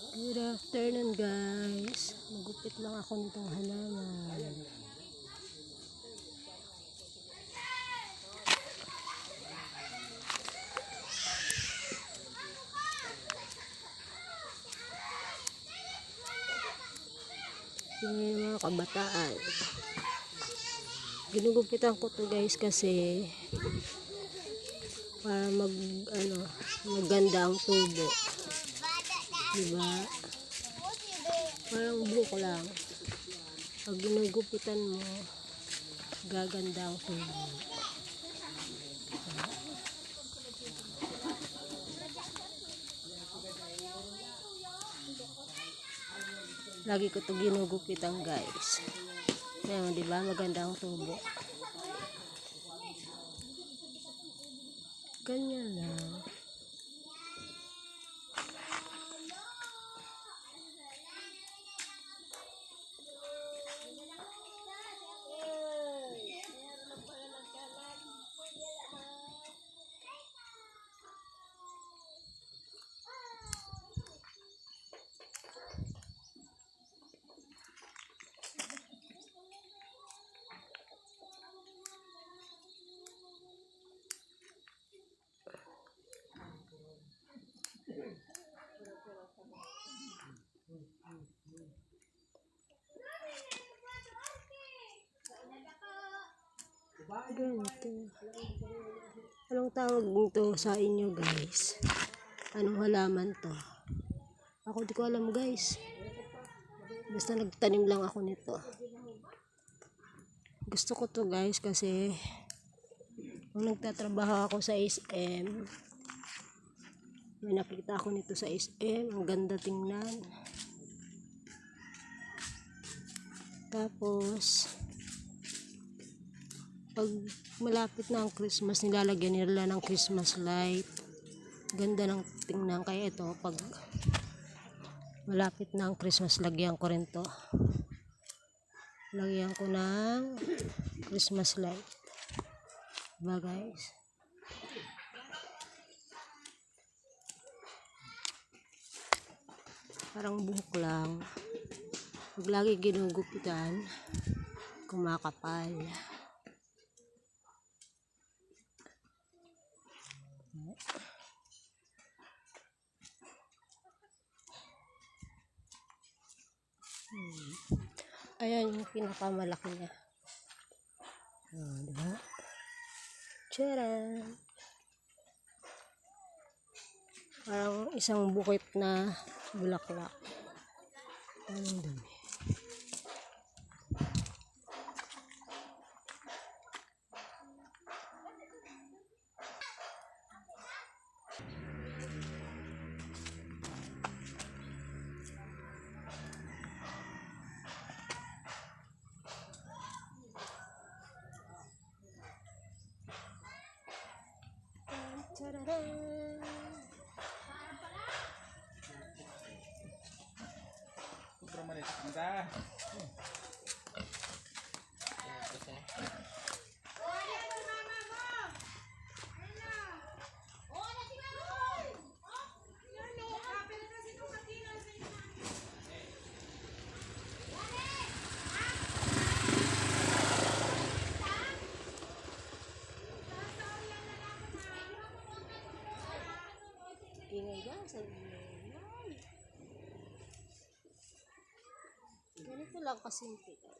Good afternoon guys. Magupit lang ako nitong halaman. Yung mga kabataan. Ginugupitan ko to guys kasi para mag ano maganda ang tubo. Diba? Parang buhok lang. Pag ginugupitan mo, gaganda ang tubo. Lagi ko to ginugupitan guys. Ngayon, di ba? Maganda ang tubo. Ganyan lang. Ganito. Anong tawag nito sa inyo guys? Anong halaman to? Ako di ko alam guys. Basta nagtanim lang ako nito. Gusto ko to guys kasi nung nagtatrabaho ako sa SM, may nakita ako nito sa SM. Ang ganda tingnan. Tapos, pag malapit na ang Christmas, nilalagyan nila ng Christmas light. Ganda ng tingnan. Kaya ito, pag malapit na ang Christmas, lagyan ko rin to. Lagyan ko ng Christmas light. Diba guys? Parang buhok lang. Pag lagi ginugupitan, kumakapal. Hmm. Ayan yung pinakamalaki niya. Oh, di ba? Tcharan! Parang isang bukit na bulaklak. Anong dami? Ingay ba? Sa ingay. Ganito lang kasimple. guys.